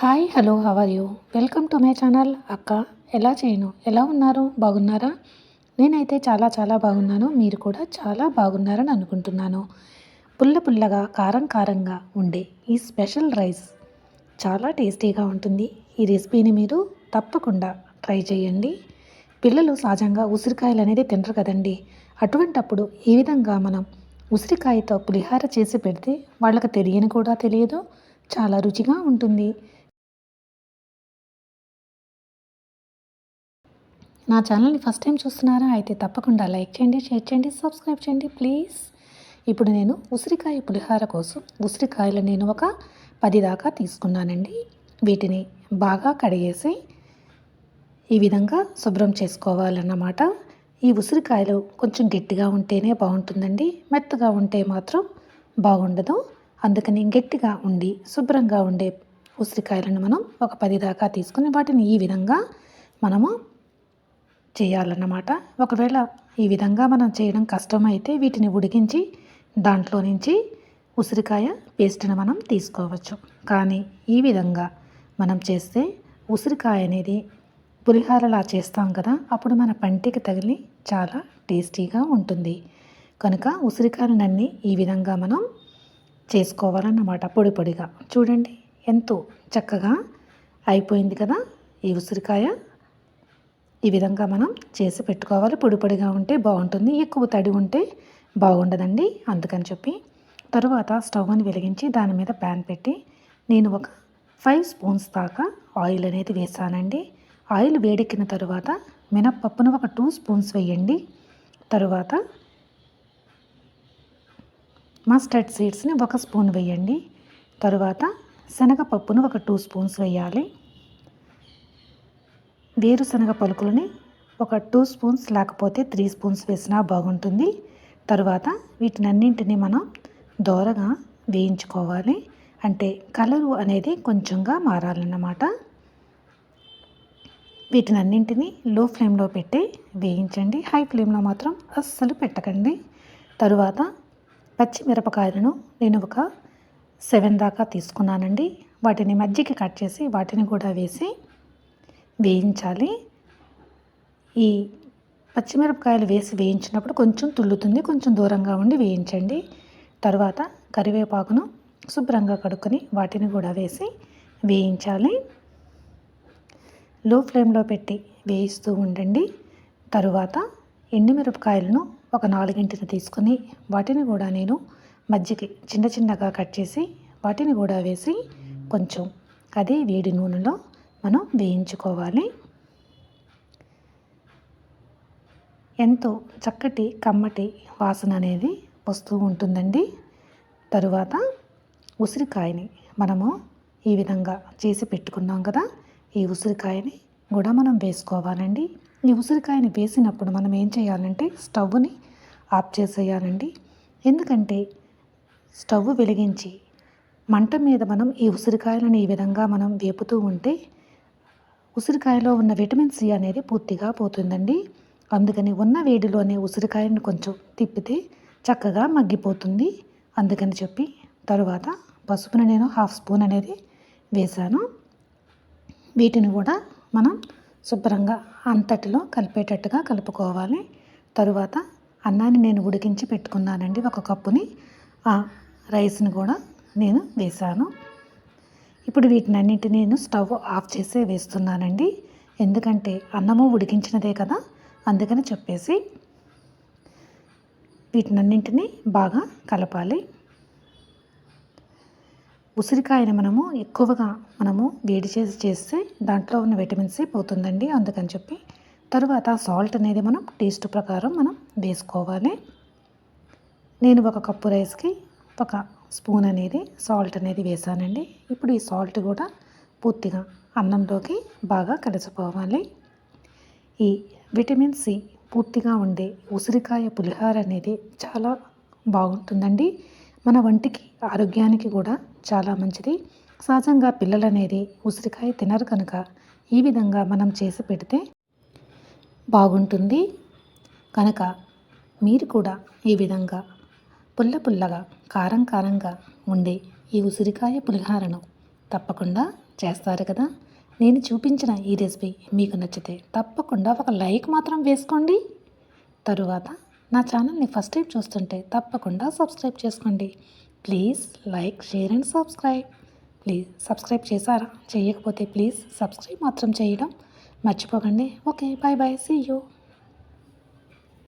Hi hello how are you? Welcome to my channel. అక్క ఎలా చేయను? ఎలా ఉన్నారు? బాగున్నారా? నేనైతే చాలా చాలా బాగున్నాను. మీరు కూడా చాలా బాగున్నారని అనుకుంటున్నాను. పుల్ల పుల్లగా కారం కారంగా ఉండే ఈ స్పెషల్ రైస్ చాలా టేస్టీగా ఉంటుంది. ఈ రెసిపీని మీరు తప్పకుండా ట్రై చేయండి. పిల్లలు సహజంగా ఉసిరికాయలు అనేది తినరు కదండి. అటువంటప్పుడు ఈ విధంగా మనం ఉసిరికాయతో పులిహార చేసి పెడితే వాళ్ళకి తెలియని కూడా తెలియదు. చాలా రుచిగా ఉంటుంది. నా ఛానల్ని ఫస్ట్ టైం చూస్తున్నారా అయితే తప్పకుండా లైక్ చేయండి షేర్ చేయండి సబ్స్క్రైబ్ చేయండి ప్లీజ్. ఇప్పుడు నేను ఉసిరికాయ పులిహార కోసం ఉసిరికాయలు నేను ఒక పది దాకా తీసుకున్నానండి. వీటిని బాగా కడిగేసి ఈ విధంగా శుభ్రం చేసుకోవాలన్నమాట. ఈ ఉసిరికాయలు కొంచెం గట్టిగా ఉంటేనే బాగుంటుందండి. మెత్తగా ఉంటే మాత్రం బాగుండదు. అందుకని గట్టిగా ఉండి శుభ్రంగా ఉండే ఉసిరికాయలను మనం ఒక పది దాకా తీసుకుని వాటిని ఈ విధంగా మనము చేయాలన్నమాట. ఒకవేళ ఈ విధంగా మనం చేయడం కష్టమైతే వీటిని ఉడికించి దాంట్లో నుంచి ఉసిరికాయ పేస్ట్ని మనం తీసుకోవచ్చు. కానీ ఈ విధంగా మనం చేస్తే ఉసిరికాయ అనేది పులిహారలా చేస్తాం కదా అప్పుడు మన పంటికి తగిలి చాలా టేస్టీగా ఉంటుంది. కనుక ఉసిరికాయలన్నీ ఈ విధంగా మనం చేసుకోవాలన్నమాట పొడి పొడిగా. చూడండి ఎంతో చక్కగా అయిపోయింది కదా ఈ ఉసిరికాయ. ఈ విధంగా మనం చేసి పెట్టుకోవాలి. పొడిపొడిగా ఉంటే బాగుంటుంది. ఎక్కువ తడి ఉంటే బాగుండదండి. అందుకని చెప్పి తరువాత స్టవ్ అని వెలిగించి దాని మీద ప్యాన్ పెట్టి నేను ఒక ఫైవ్ స్పూన్స్ దాకా ఆయిల్ అనేది వేసానండి. ఆయిల్ వేడెక్కిన తరువాత మినప్పప్పును ఒక టూ స్పూన్స్ వేయండి. తరువాత మస్టర్డ్ సీడ్స్ని ఒక స్పూన్ వేయండి. తరువాత శనగపప్పును ఒక టూ స్పూన్స్ వేయాలి. వేరుశనగ పలుకులని ఒక టూ స్పూన్స్ లేకపోతే త్రీ స్పూన్స్ వేసినా బాగుంటుంది. తరువాత వీటినన్నింటినీ మనం దోరగా వేయించుకోవాలి. అంటే కలరు అనేది కొంచెంగా మారాలన్నమాట. వీటినన్నింటినీ లో ఫ్లేమ్లో పెట్టి వేయించండి. హై ఫ్లేమ్లో మాత్రం అస్సలు పెట్టకండి. తరువాత పచ్చిమిరపకాయలను నేను ఒక సెవెన్ దాకా తీసుకున్నానండి. వాటిని మజ్జిగ కట్ చేసి వాటిని కూడా వేసి వేయించాలి. ఈ పచ్చిమిరపకాయలు వేసి వేయించినప్పుడు కొంచెం తుల్లుతుంది కొంచెం దూరంగా ఉండి వేయించండి. తర్వాత కరివేపాకును శుభ్రంగా కడుక్కొని వాటిని కూడా వేసి వేయించాలి. లో ఫ్లేమ్లో పెట్టి వేయిస్తూ ఉండండి. తరువాత ఎండుమిరపకాయలను ఒక నాలుగింటిని తీసుకొని వాటిని కూడా నేను మజ్జిగ చిన్న చిన్నగా కట్ చేసి వాటిని కూడా వేసి కొంచెం అదే వేడి నూనెలో మనం వేయించుకోవాలి. ఎంతో చక్కటి కమ్మటి వాసన అనేది వస్తూ ఉంటుందండి. తరువాత ఉసిరికాయని మనము ఈ విధంగా చేసి పెట్టుకున్నాం కదా ఈ ఉసిరికాయని కూడా మనం వేసుకోవాలండి. ఈ ఉసిరికాయని వేసినప్పుడు మనం ఏం చేయాలంటే స్టవ్ని ఆఫ్ చేసేయాలండి. ఎందుకంటే స్టవ్ వెలిగించి మంట మీద మనం ఈ ఉసిరికాయలను ఈ విధంగా మనం వేపుతూ ఉంటే ఉసిరికాయలో ఉన్న విటమిన్ సి అనేది పూర్తిగా పోతుందండి. అందుకని ఉన్న వేడిలోనే ఉసిరికాయను కొంచెం తిప్పితే చక్కగా మగ్గిపోతుంది. అందుకని చెప్పి తరువాత పసుపును నేను హాఫ్ స్పూన్ అనేది వేశాను. వీటిని కూడా మనం శుభ్రంగా అంతటిలో కలిపేటట్టుగా కలుపుకోవాలి. తరువాత అన్నాన్ని నేను ఉడికించి పెట్టుకున్నానండి ఒక కప్పుని. ఆ రైస్ని కూడా నేను వేశాను. ఇప్పుడు వీటినన్నింటినీ నేను స్టవ్ ఆఫ్ చేసే వేస్తున్నానండి. ఎందుకంటే అన్నము ఉడికించినదే కదా అందుకని చెప్పేసి వీటినన్నింటినీ బాగా కలపాలి. ఉసిరికాయని మనము ఎక్కువగా మనము వేడి చేసి చేస్తే దాంట్లో ఉన్న విటమిన్ సి పోతుందండి అందుకని చెప్పి. తరువాత సాల్ట్ అనేది మనం టేస్ట్ ప్రకారం మనం వేసుకోవాలి. నేను ఒక కప్పు రైస్కి ఒక స్పూన్ అనేది సాల్ట్ అనేది వేసానండి. ఇప్పుడు ఈ సాల్ట్ కూడా పూర్తిగా అన్నంలోకి బాగా కలిసిపోవాలి. ఈ విటమిన్ సి పూర్తిగా ఉండే ఉసిరికాయ పులిహార అనేది చాలా బాగుంటుందండి. మన వంటికి ఆరోగ్యానికి కూడా చాలా మంచిది. సహజంగా పిల్లలు అనేది ఉసిరికాయ తినరు కనుక ఈ విధంగా మనం చేసి పెడితే బాగుంటుంది. కనుక మీరు కూడా ఈ విధంగా పుల్ల పుల్లగా కారం కారంగా ఉండే ఈ ఉసిరికాయ పులిహారను తప్పకుండా చేస్తారు కదా? నేను చూపించిన ఈ రెసిపీ మీకు నచ్చితే తప్పకుండా ఒక లైక్ మాత్రం వేసుకోండి. తరువాత నా ఛానల్ని ఫస్ట్ టైం చూస్తుంటే తప్పకుండా సబ్స్క్రైబ్ చేసుకోండి. Please like share and subscribe. Please subscribe చేశారా? చేయకపోతే ప్లీజ్ సబ్స్క్రైబ్ మాత్రం చేయడం మర్చిపోకండి. Okay bye bye see you